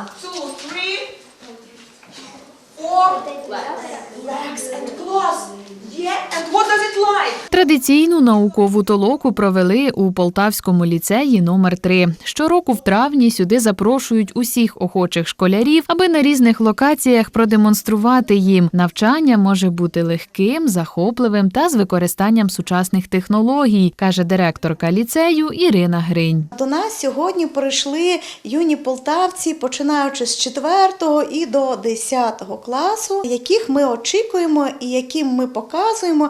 One, two, three, four. Legs and claws. Yeah, what does it like? Традиційну наукову толоку провели у Полтавському ліцеї номер 3 Щороку в травні сюди запрошують усіх охочих школярів, аби на різних локаціях продемонструвати їм. Навчання може бути легким, захопливим та з використанням сучасних технологій, каже директорка ліцею Ірина Гринь. До нас сьогодні прийшли юні полтавці, починаючи з 4 і до 10 класу, яких ми очікуємо і яким ми показуємо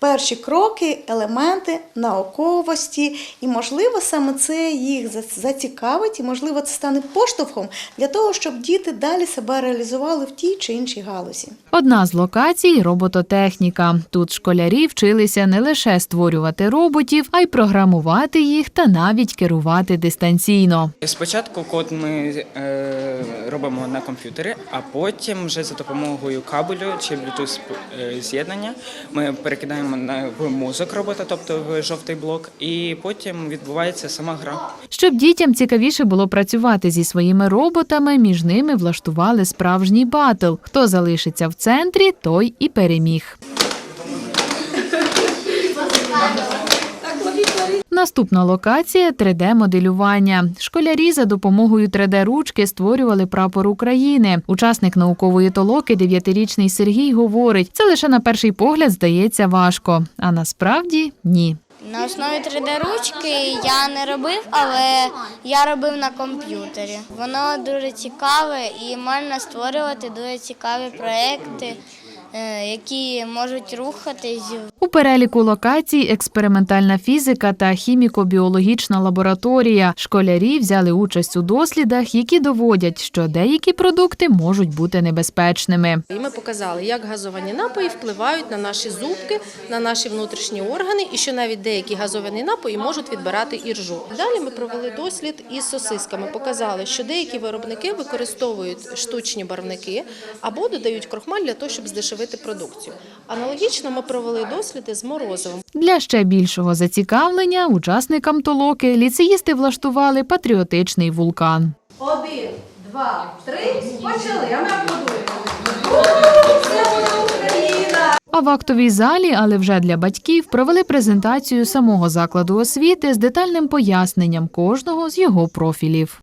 перші кроки, елементи науковості. І, можливо, саме це їх зацікавить, і можливо, це стане поштовхом для того, щоб діти далі себе реалізували в тій чи іншій галузі. Одна з локацій робототехніка. Тут школярі вчилися не лише створювати роботів, а й програмувати їх та навіть керувати дистанційно. Спочатку код ми е, робимо на комп'ютері, а потім вже за допомогою кабелю чи Bluetooth е, з'єднання ми перекидаємо на в мозок робота, тобто жовтий блок, і потім відбувається сама гра. Щоб дітям цікавіше було працювати зі своїми роботами, між ними влаштували справжній батл. Хто залишиться в центрі, той і переміг. Наступна локація 3D-моделювання. Школярі за допомогою 3D-ручки створювали прапор України. Учасник наукової толоки, дев'ятирічний Сергій, говорить, це лише на перший погляд здається важко, а насправді ні. На основі 3D-ручки я не робив, але я робив на комп'ютері. Воно дуже цікаве і можна створювати дуже цікаві проекти, які можуть рухатись. У переліку локацій експериментальна фізика та хіміко-біологічна лабораторія. Школярі взяли участь у дослідах, які доводять, що деякі продукти можуть бути небезпечними. І ми показали, як газовані напої впливають на наші зубки, на наші внутрішні органи, і що навіть деякі газовані напої можуть відбирати іржу. Далі ми провели дослід із сосисками. Показали, що деякі виробники використовують штучні барвники або додають крохмаль для того, щоб здешевити продукцію. Аналогічно ми провели досліди з морозивом. Для ще більшого зацікавлення учасникам толоки ліцеїсти влаштували патріотичний вулкан. Один, два, три. Почали. А ми аплодуємо. А в актовій залі, але вже для батьків, провели презентацію самого закладу освіти з детальним поясненням кожного з його профілів.